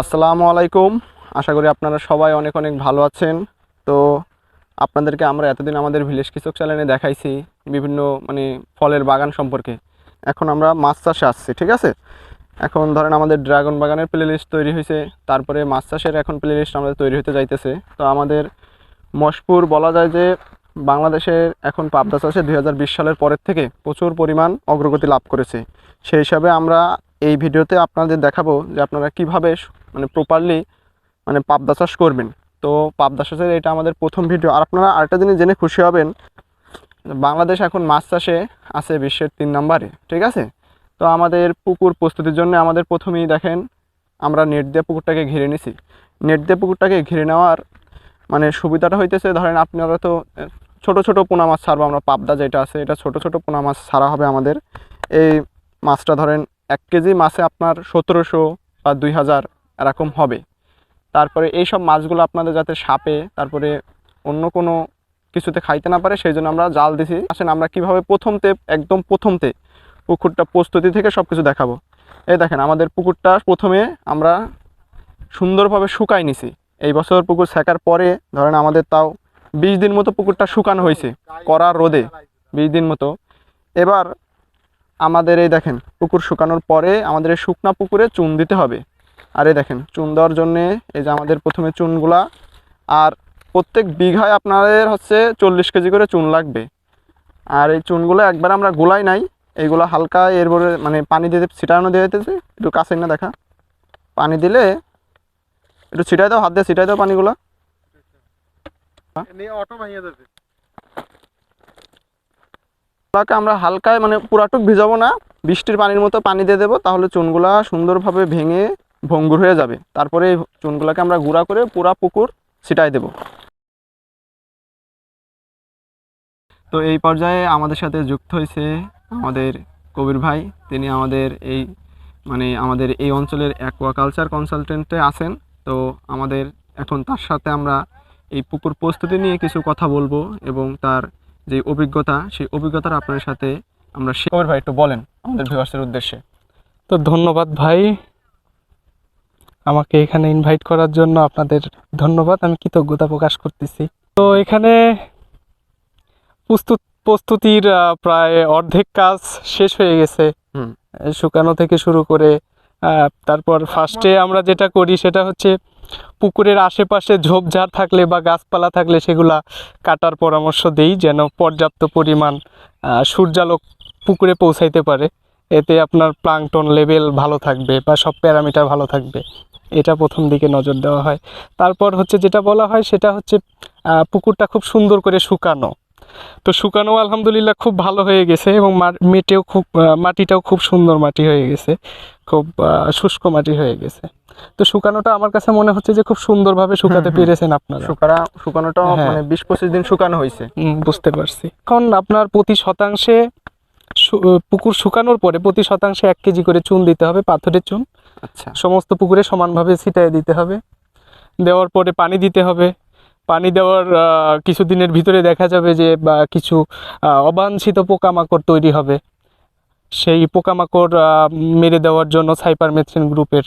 আসসালামু আলাইকুম। আশা করি আপনারা সবাই অনেক অনেক ভালো আছেন। তো আপনাদেরকে আমরা এতদিন আমাদের ভিলেজ কৃষক চ্যানেলে দেখাইছি বিভিন্ন মানে ফলের বাগান সম্পর্কে। এখন আমরা মাছ চাষে আসছি, ঠিক আছে? এখন ধরেন আমাদের ড্রাগন বাগানের প্লে লিস্ট তৈরি হয়েছে তারপরে মাছ চাষের এখন প্লে লিস্ট আমাদের তৈরি হতে যাইতেছে। তো আমাদের মশপুর বলা যায় যে বাংলাদেশের এখন পাবদা চাষে দু হাজার বিশ সালের পরের থেকে প্রচুর পরিমাণ অগ্রগতি লাভ করেছে। সেই হিসাবে আমরা এই ভিডিওতে আপনাদের দেখাবো যে আপনারা কীভাবে মানে প্রপারলি মানে পাবদা চাষ করবেন। তো পাবদা চাষের এটা আমাদের প্রথম ভিডিও আর আপনারা আরেকটা জিনিস জেনে খুশি হবেন, বাংলাদেশ এখন মাছ চাষে আছে বিশ্বের তিন নম্বরে, ঠিক আছে? তো আমাদের পুকুর প্রস্তুতির জন্য আমাদের প্রথমেই দেখেন, আমরা নেট দিয়ে পুকুরটাকে ঘিরে নিছি। নেট দিয়ে পুকুরটাকে ঘিরে নেওয়ার মানে সুবিধাটা হইতেছে, ধরেন আপনারা তো ছোট ছোট পোনা মাছ ছাড়বো আমরা, পাবদা যেটা আছে, এটা ছোট ছোট পোনা মাছ ছাড়া হবে আমাদের। এই মাছটা ধরেন এক কেজি মাছে আপনার সতেরোশো বা দুই হাজার এরকম হবে। তারপরে এই সব মাছগুলো আপনাদের যাতে সাপে, তারপরে অন্য কোনো কিছুতে খাইতে না পারে, সেই জন্য আমরা জাল দিছি। আসেন আমরা কীভাবে প্রথমতে একদম প্রথমতে পুকুরটা প্রস্তুতি থেকে সব কিছু দেখাবো। এই দেখেন, আমাদের পুকুরটা প্রথমে আমরা সুন্দরভাবে শুকাই নিছি। এই বছর পুকুর শেখার পরে, ধরেন আমাদের তাও বিশ দিন মতো পুকুরটা শুকানো হয়েছে, কড়া রোদে, বিশ দিন মতো। এবার আমাদের এই দেখেন, পুকুর শুকানোর পরে আমাদের এই শুকনা পুকুরে চুন দিতে হবে। আর এই দেখেন চুন দেওয়ার জন্যে এই যে আমাদের প্রথমে চুনগুলা আর প্রত্যেক বিঘায় আপনাদের হচ্ছে চল্লিশ কেজি করে চুন লাগবে। আর এই চুনগুলো একবার আমরা গোলাই নাই এইগুলো হালকা এরপরে মানে পানি দিয়ে ছিটানো দিয়ে দিতেছে একটু কাছে না দেখা। পানি দিলে একটু ছিটাই দাও হাত দিয়ে ছিটাই দাও পানিগুলো। আমরা হালকায় মানে পুরাটুক ভিজাবো না বৃষ্টির পানির মতো পানি দিয়ে দেবো তাহলে চুনগুলা সুন্দরভাবে ভেঙে ভঙ্গুর হয়ে যাবে। তারপরে এই চুনগুলাকে আমরা গুঁড়া করে পুরা পুকুর ছিটাই দেব। তো এই পর্যায়ে আমাদের সাথে যুক্ত হয়েছে আমাদের কবির ভাই। তিনি আমাদের এই মানে আমাদের এই অঞ্চলের অ্যাকোয়াকালচার কনসালটেন্টে আছেন। তো আমাদের এখন তার সাথে আমরা এই পুকুর প্রস্তুতি নিয়ে কিছু কথা বলব এবং তার যে অভিজ্ঞতা, সেই অভিজ্ঞতার আপনার সাথে আমরা শেয়ার ভাই, একটু বলেন আমাদের ভিউয়ার্সের উদ্দেশ্যে। তো ধন্যবাদ ভাই। আমাকে এখানে ইনভাইট করার জন্য আপনাদের ধন্যবাদ। আমি কৃতজ্ঞতা প্রকাশ করতেছি। তো এখানে প্রস্তুত প্রস্তুতির প্রায় অর্ধেক কাজ শেষ হয়ে গেছে। হুম। শুকানো থেকে শুরু করে তারপর ফার্স্টে আমরা যেটা করি সেটা হচ্ছে পুকুরের আশেপাশে ঝোপঝাড় থাকলে বা গাছপালা থাকলে সেগুলা কাটার পরামর্শ দেই যেন পর্যাপ্ত পরিমাণ আহ, সূর্যালোক পুকুরে পৌঁছাইতে পারে। এতে আপনার প্লাংটন লেভেল ভালো থাকবে বা সব প্যারামিটার ভালো থাকবে। এটা প্রথম দিকে নজর দেওয়া হয়। তারপর হচ্ছে যেটা বলা হয় সেটা হচ্ছে পুকুরটা খুব সুন্দর করে শুকানো। তো শুকানো আলহামদুলিল্লাহ খুব ভালো হয়ে গেছে এবং মেটেও খুব মাটিটাও খুব সুন্দর মাটি হয়ে গেছে। খুব শুষ্ক মাটি হয়ে গেছে। তো শুকানোটা আমার কাছে মনে হচ্ছে যে খুব সুন্দরভাবে শুকাতে পেরেছেন আপনারা। শুকানো শুকানোটা হ্যাঁ। মানে বিশ পঁচিশ দিন শুকানো হয়েছে। বুঝতে পারছি। এখন আপনার প্রতি শতাংশে পুকুর শুকানোর পরে প্রতি শতাংশে এক কেজি করে চুন দিতে হবে পাথরের চুন। আচ্ছা। সমস্ত পুকুরে সমানভাবে ছিটাই দিতে হবে। দেওয়ার পরে পানি দিতে হবে। পানি দেওয়ার কিছুদিনের ভিতরে দেখা যাবে যে বা কিছু অবাঞ্ছিত পোকামাকড় তৈরি হবে। সেই পোকামাকড় মেরে দেওয়ার জন্য সাইপারমেথ্রিন গ্রুপের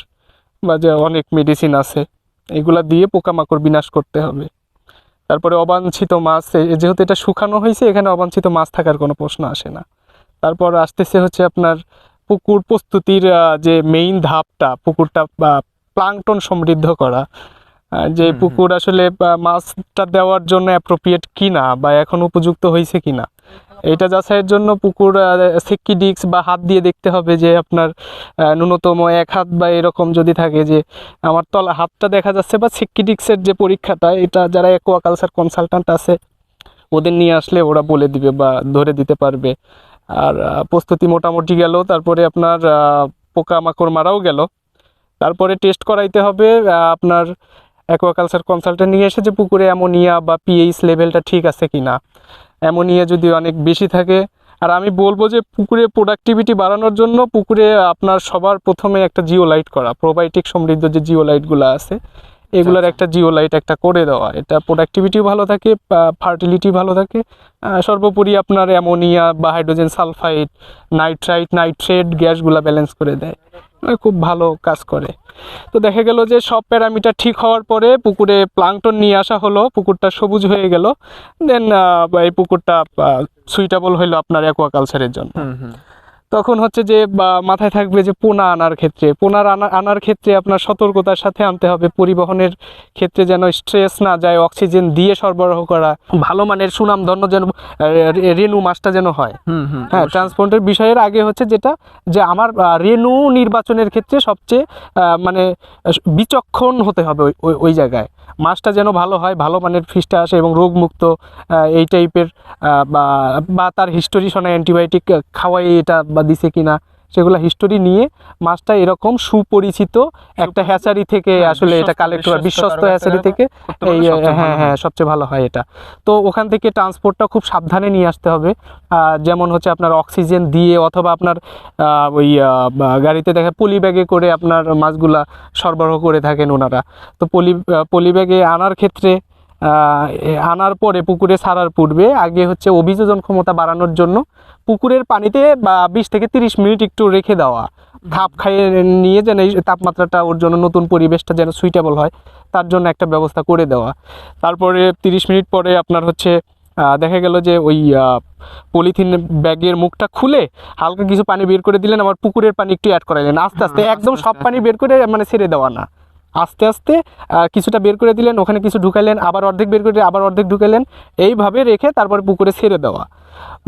বা যে অনেক মেডিসিন আছে এগুলা দিয়ে পোকামাকড় বিনাশ করতে হবে। তারপরে অবাঞ্ছিত মাছ যেহেতু এটা শুকানো হয়েছে এখানে অবাঞ্ছিত মাছ থাকার কোনো প্রশ্ন আসে না। তারপর আসতেছে হচ্ছে আপনার পুকুর প্রস্তুতির যে মেইন ধাপটা পুকুরটা প্লাংটন সমৃদ্ধ করা। যে। পুকুর আসলে মাছটা দেওয়ার জন্য অ্যাপ্রোপ্রিয়েট কিনা বা এখন উপযুক্ত হয়েছে কিনা। এটা যাচাইয়ের জন্য পুকুর সিক্কি ডিক্স বা হাত দিয়ে দেখতে হবে যে আপনার ন্যূনতম এক হাত বা এরকম যদি থাকে যে আমার তলা হাতটা দেখা যাচ্ছে বা সিক্কি ডিক্সের যে পরীক্ষাটা এটা যারা অ্যাকোয়াকালচার কনসালট্যান্ট আছে ওদের নিয়ে আসলে ওরা বলে দিবে বা ধরে দিতে পারবে। আর প্রস্তুতি মোটামুটি গেল। তারপরে আপনার পোকামাকড় মারাও গেল। তারপরে টেস্ট করাইতে হবে আপনার অ্যাকোয়াকালচার কনসালটেন্ট নিয়ে এসে যে পুকুরে অ্যামোনিয়া বা পিএইচ লেভেলটা ঠিক আছে কি না অ্যামোনিয়া যদি অনেক বেশি থাকে, আর আমি বলব যে পুকুরে প্রোডাক্টিভিটি বাড়ানোর জন্য পুকুরে আপনার সবার প্রথমে একটা জিও লাইট করা প্রোবায়োটিক সমৃদ্ধ যে জিও লাইটগুলো আছে এগুলোর আচ্ছা। একটা জিও লাইট একটা করে দেওয়া। এটা প্রোডাক্টিভিটিও ভালো থাকে ফার্টিলিটি ভালো থাকে। সর্বোপরি আপনার অ্যামোনিয়া বা হাইড্রোজেন সালফাইড নাইট্রাইট নাইট্রেট গ্যাসগুলো ব্যালেন্স করে দেয়। খুব ভালো কাজ করে। তো দেখা গেল যে সব প্যারামিটার ঠিক হওয়ার পরে পুকুরে প্লাংটন নিয়ে আসা হলো পুকুরটা সবুজ হয়ে গেল। দেন এই পুকুরটা সুইটেবল হইল আপনার অ্যাকোয়াকালচারের জন্য। তখন হচ্ছে যে মাথায় থাকবে যে পোনা আনার ক্ষেত্রে। পোনার আনা আনার ক্ষেত্রে আপনার সতর্কতার সাথে আনতে হবে। পরিবহনের ক্ষেত্রে যেন স্ট্রেস না যায় অক্সিজেন দিয়ে সরবরাহ করা ভালো মানের সুনামধন্য যেন আহ, রেনু মাছটা যেন হয়। হ্যাঁ ট্রান্সপোর্টের বিষয়ের আগে হচ্ছে যেটা যে আমার রেনু নির্বাচনের ক্ষেত্রে সবচেয়ে মানে বিচক্ষণ হতে হবে ওই ওই জায়গায়। মাছটা যেন ভালো হয়, ভালো মানের ফিসটা আসে এবং রোগমুক্ত এই টাইপের বা তার হিস্টোরি শোনা অ্যান্টিবায়োটিক খাওয়াই এটা বা দিছে কিনা। সেগুলো হিস্টোরি নিয়ে মাছটা এরকম সুপরিচিত একটা হ্যাচারি থেকে হ্যাঁ, আসলে এটা কালেক্ট করা বিশ্বস্ত হ্যাচারি থেকে এই হ্যাঁ হ্যাঁ সবচেয়ে ভালো হয় এটা। তো ওখান থেকে ট্রান্সপোর্টটা খুব সাবধানে নিয়ে আসতে হবে। যেমন হচ্ছে আপনার অক্সিজেন দিয়ে অথবা আপনার আহ, ওই গাড়িতে দেখা পলি ব্যাগে করে আপনার মাছগুলা সরবরাহ করে থাকেন ওনারা। তো পলি পলি ব্যাগে আনার ক্ষেত্রে আহ, আনার পরে পুকুরে ছাড়ার পূর্বে আগে হচ্ছে অভিযোজন ক্ষমতা বাড়ানোর জন্য পুকুরের পানিতে বা বিশ থেকে তিরিশ মিনিট একটু রেখে দেওয়া। খাপ খাইয়ে নিয়ে যেন এই তাপমাত্রাটা ওর জন্য নতুন পরিবেশটা যেন সুইটেবল হয় তার জন্য একটা ব্যবস্থা করে দেওয়া। তারপরে তিরিশ মিনিট পরে আপনার হচ্ছে দেখা গেল যে ওই পলিথিন ব্যাগের মুখটা খুলে হালকা কিছু পানি বের করে দিলেন আবার পুকুরের পানি একটু অ্যাড করাইলেন আস্তে আস্তে হ্যাঁ, একদম সব পানি বের করে মানে ছেড়ে দেওয়া না। আস্তে আস্তে কিছুটা বের করে দিলেন ওখানে কিছু ঢুকাইলেন আবার অর্ধেক বের করে আবার অর্ধেক ঢুকাইলেন এইভাবে রেখে তারপরে পুকুরে ছেড়ে দেওয়া।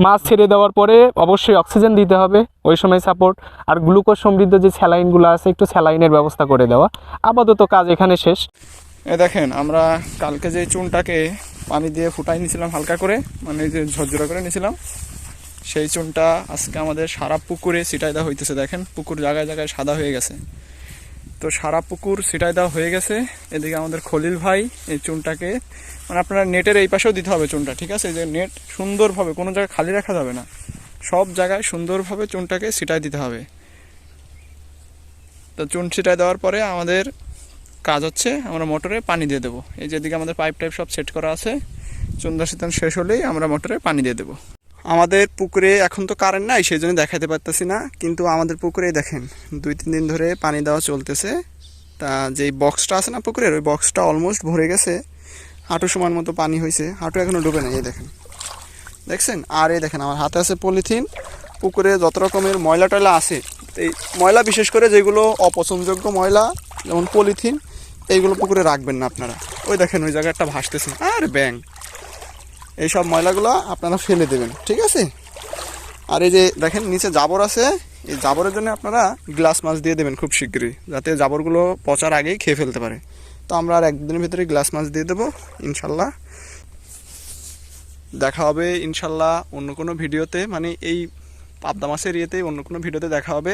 মাছ ছেড়ে দেওয়ার পরে অবশ্যই অক্সিজেন দিতে হবে, ওই সময় সাপোর্ট আর গ্লুকোজ সমৃদ্ধ যে স্যালাইনগুলো আছে, একটু স্যালাইনের ব্যবস্থা করে দেওয়া। আপাতত কাজ এখানে শেষ। এ দেখেন, আমরা কালকে যে চুনটাকে পানি দিয়ে ফুটাই নিয়েছিলাম হালকা করে মানে যে ঝরঝরা করে নিয়েছিলাম, সেই চুনটা আজকে আমাদের সারা পুকুরে ছিটাই দেওয়া হইতেছে, দেখেন, পুকুর জায়গায় জায়গায় সাদা হয়ে গেছে। তো সারা পুকুর ছিটাই দেওয়া হয়ে গেছে। এদিকে আমাদের খলিল ভাই এই চুনটাকে মানে আপনারা নেটের এই পাশেও দিতে হবে চুনটা, ঠিক আছে? যে নেট সুন্দরভাবে, কোনো জায়গায় খালি রাখা যাবে না। সব জায়গায় সুন্দরভাবে চুনটাকে ছিটাই দিতে হবে। তো চুন ছিটাই দেওয়ার পরে আমাদের কাজ হচ্ছে, আমরা মোটরে পানি দিয়ে দেবো। এই যেদিকে আমাদের পাইপ টাইপ সব সেট করা আছে চন্দা শীতন শেষ হলেই আমরা মোটরে পানি দিয়ে দেবো। আমাদের পুকুরে এখন তো কারেন্ট নাই, সেই জন্য দেখাতে পারতেছি না। কিন্তু আমাদের পুকুরে দেখেন, দুই তিন দিন ধরে পানি দেওয়া চলতেছে। তা যেই বক্সটা আছে না পুকুরের, ওই বক্সটা অলমোস্ট ভরে গেছে। হাঁটু সমান মতো পানি হয়েছে হাঁটু এখনও ডুবে নাই, এই দেখেন। দেখছেন? আর এই দেখেন, আমার হাতে আছে পলিথিন। পুকুরে যত রকমের ময়লা টয়লা আছে, এই ময়লা বিশেষ করে যেগুলো অপচনযোগ্য ময়লা, যেমন পলিথিন, এইগুলো পুকুরে রাখবেন না আপনারা। ওই দেখেন, ওই জায়গায় একটা ভাসতেছে। আর ব্যাং এইসব ময়লাগুলো আপনারা ফেলে দেবেন, ঠিক আছে? আর এই যে দেখেন, নিচে জাবর আছে। এই জাবরের জন্য আপনারা গ্লাস মাছ দিয়ে দেবেন খুব শীঘ্রই, যাতে জাবরগুলো পচার আগেই খেয়ে ফেলতে পারে। তো আমরা আর একদিনের ভিতরে গ্লাস মাছ দিয়ে দেবো, ইনশাল্লাহ। দেখা হবে, ইনশাল্লাহ, অন্য কোনো ভিডিওতে মানে এই পাবদা মাছের ইয়েতে অন্য কোনো ভিডিওতে দেখা হবে।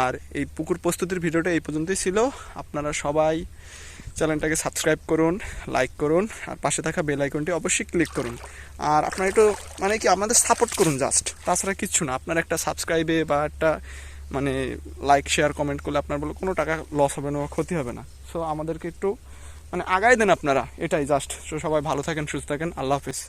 আর এই পুকুর প্রস্তুতির ভিডিওটা এই পর্যন্তই ছিল। আপনারা সবাই চ্যানেলটাকে সাবস্ক্রাইব করুন, লাইক করুন, আর পাশে থাকা বেল আইকনটি অবশ্যই ক্লিক করুন। আর আপনারা একটু মানে কি, আমাদের সাপোর্ট করুন জাস্ট। তাছাড়া কিচ্ছু না, আপনার একটা সাবস্ক্রাইবে বা একটা মানে লাইক, শেয়ার, কমেন্ট করলে আপনার বলে কোনো টাকা লস হবে না বা ক্ষতি হবে না। সো আমাদেরকে একটু মানে আগাই দেন আপনারা, এটাই জাস্ট। সো সবাই ভালো থাকেন, সুস্থ থাকেন, আল্লাহ হাফিজ।